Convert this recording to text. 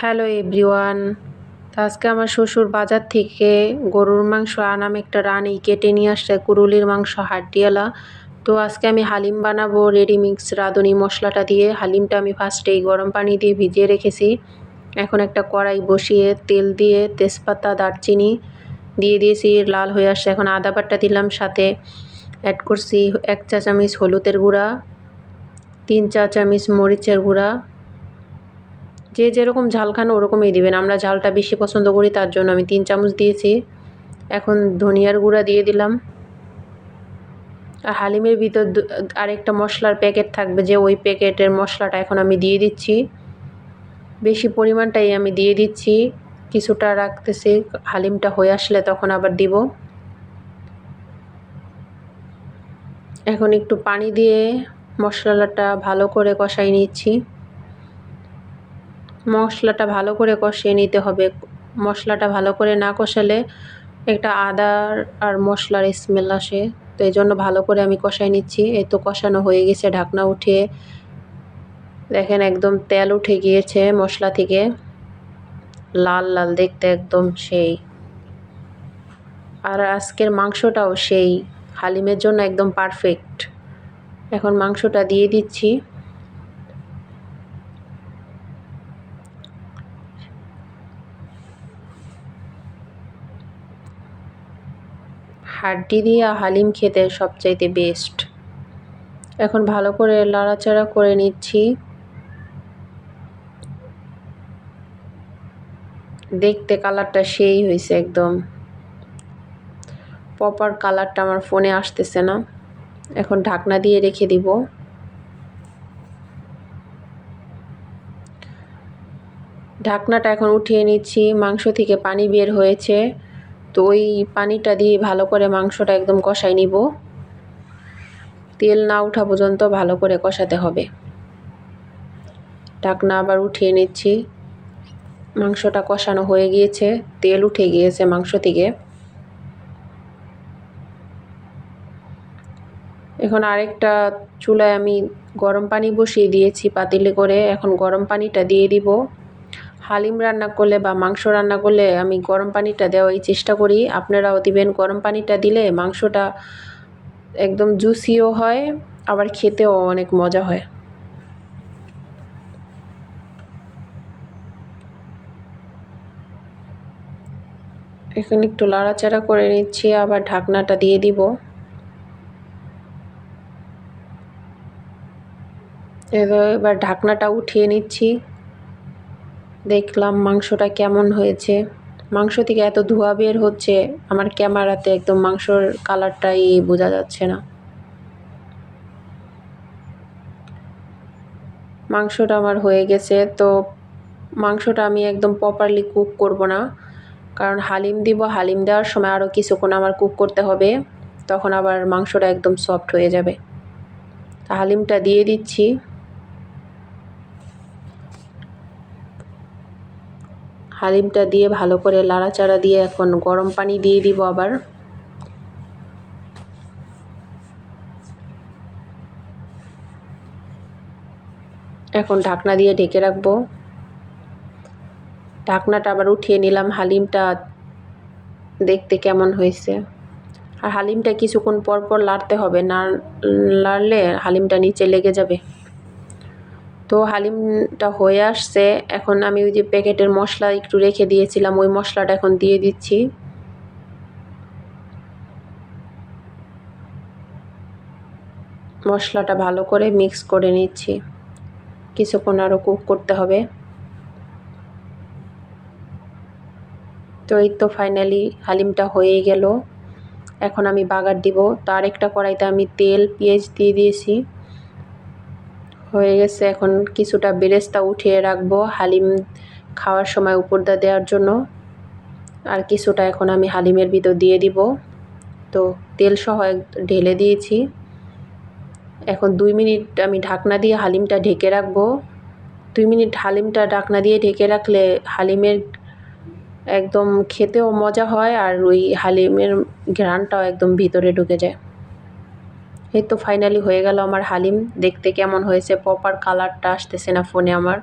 Hello everyone. তো আজকে আমার শ্বশুর বাজার থেকে গরুর মাংস আনাম একটা রানি কেটে নিয়ে আসছে, কুরুলির মাংস হাড্ডিয়ালা তো আজকে আমি হালিম বানাবো রেডি মিক্স রাঁধুনি মশলাটা দিয়ে। হালিমটা আমি ফার্স্টেই গরম পানি দিয়ে ভিজিয়ে রেখেছি। এখন একটা কড়াই বসিয়ে তেল দিয়ে তেজপাতা, দারচিনি দিয়ে দিয়েছি, লাল হয়ে আসছে। এখন আদা বাট্টা দিলাম, সাথে অ্যাড করছি এক চা চামচ হলুদের গুঁড়া, তিন চা চামচ মরিচের গুঁড়া যে যেরকম ঝাল খান ওরকমই দিবেন। আমরা ঝালটা বেশি পছন্দ করি, তার জন্য আমি তিন চামচ দিয়েছি। এখন ধনিয়ার গুঁড়া দিয়ে দিলাম। আর হালিমের ভিতর আরেকটা মশলার প্যাকেট থাকবে যে ওই প্যাকেটের মশলাটা এখন আমি দিয়ে দিচ্ছি। বেশি পরিমাণটাই আমি দিয়ে দিচ্ছি। কিছুটা রাখতেছি, হালিমটা হয়ে আসলে তখন আবার দিব। এখন একটু পানি দিয়ে মশলাটা ভালো করে কষাই নিচ্ছি। মশলাটা ভালো করে কষিয়ে নিতে হবে। মশলাটা ভালো করে না কষালে একটা আদার আর মশলার স্মেল আসে। তো এই জন্য ভালো করে আমি কষাই নিচ্ছি। এই তো কষানো হয়ে গেছে, ঢাকনা উঠে দেখেন একদম তেল উঠে গিয়েছে মশলা থেকে। লাল লাল দেখতে একদম সেই। আর আজকের মাংসটাও সেই। হালিমের জন্য একদম পারফেক্ট এখন মাংসটা দিয়ে দিচ্ছি। হাড্ডি দিয়ে হালিম খেতে সবচাইতে বেস্ট এখন ভালো করে লাড়াচাড়া করে নিচ্ছি। দেখতে কালারটা সেই হয়েছে একদম। প্রপার কালারটা আমার ফোনে আসতেছে না। এখন ঢাকনা দিয়ে রেখে দিব। ঢাকনাটা এখন উঠিয়ে নিচ্ছি। মাংস থেকে পানি বের হয়েছে। তো ওই পানিটা দিয়ে ভালো করে মাংসটা একদম কষাই নিব। তেল না ওঠা পর্যন্ত ভালো করে কষাতে হবে। ঢাকনা আবার উঠিয়ে নিচ্ছি। মাংসটা কষানো হয়ে গিয়েছে, তেল উঠে গিয়েছে মাংস থেকে। এখন আরেকটা চুলায় আমি গরম পানি বসিয়ে দিয়েছি পাতিলে করে। এখন গরম পানিটা দিয়ে দিব। হালিম রান্না করলে বা মাংস রান্না করলে আমি গরম পানিটা দেওয়াই চেষ্টা করি। আপনারাও দিবেন গরম পানিটা দিলে মাংসটা একদম জুসিও হয়, আবার খেতেও অনেক মজা হয়। এখানে একটু লাড়াচাড়া করে নিচ্ছি, আবার ঢাকনাটা দিয়ে দিব। এবার ঢাকনাটা উঠিয়ে নিচ্ছি। দেখলাম মাংসটা কেমন হয়েছে। মাংস থেকে এত ধোয়া বের হচ্ছে, আমার ক্যামেরাতে একদম মাংসর কালারটাই বোঝা যাচ্ছে না। মাংসটা আমার হয়ে গেছে, তো মাংসটা আমি একদম প্রপারলি কুক করব না। কারণ হালিম দিব, হালিম দেওয়ার সময় আরও কিছুক্ষণ আমার কুক করতে হবে, তখন আবার মাংসটা একদম সফট হয়ে যাবে। তা হালিমটা দিয়ে দিচ্ছি। হালিমটা দিয়ে ভালো করে লাড়াচাড়া দিয়ে এখন গরম পানি দিয়ে দিব আবার। এখন ঢাকনা দিয়ে ঢেকে রাখব। ঢাকনাটা আবার উঠিয়ে নিলাম, হালিমটা দেখতে কেমন হয়েছে। আর হালিমটা কিছুক্ষণ পর পর লাড়তে হবে, না লাড়লে হালিমটা নিচে লেগে যাবে। তো হালিমটা হয়ে আসছে। এখন আমি ওই যে প্যাকেটের মশলা একটু রেখে দিয়েছিলাম, ওই মশলাটা এখন দিয়ে দিচ্ছি। মশলাটা ভালো করে মিক্স করে নিচ্ছি। কিছুক্ষণ আরও কুক করতে হবে। তো এই তো ফাইনালি হালিমটা হয়ে গেল। এখন আমি বাগার দিব। তার একটা কড়াইতে আমি তেল, পেঁয়াজ দিয়ে দিয়েছি। হয়ে গেছে। এখন কিছুটা বেরেস্তা উঠিয়ে রাখব হালিম খাওয়ার সময় উপরদা দেওয়ার জন্য। আর কিছুটা এখন আমি হালিমের ভিতর দিয়ে দিব। তো তেল সহ ঢেলে দিয়েছি। এখন দুই মিনিট আমি ঢাকনা দিয়ে হালিমটা ঢেকে রাখব। দুই মিনিট হালিমটা ঢাকনা দিয়ে ঢেকে রাখলে হালিমের একদম খেতেও মজা হয় আর ওই হালিমের ঘ্রাণটাও একদম ভিতরে ঢুকে যায়। এই তো ফাইনালি হয়ে গেল আমার হালিম। দেখতে কেমন হয়েছে? প্রপার কালারটা আসতেছে না ফোনে আমার।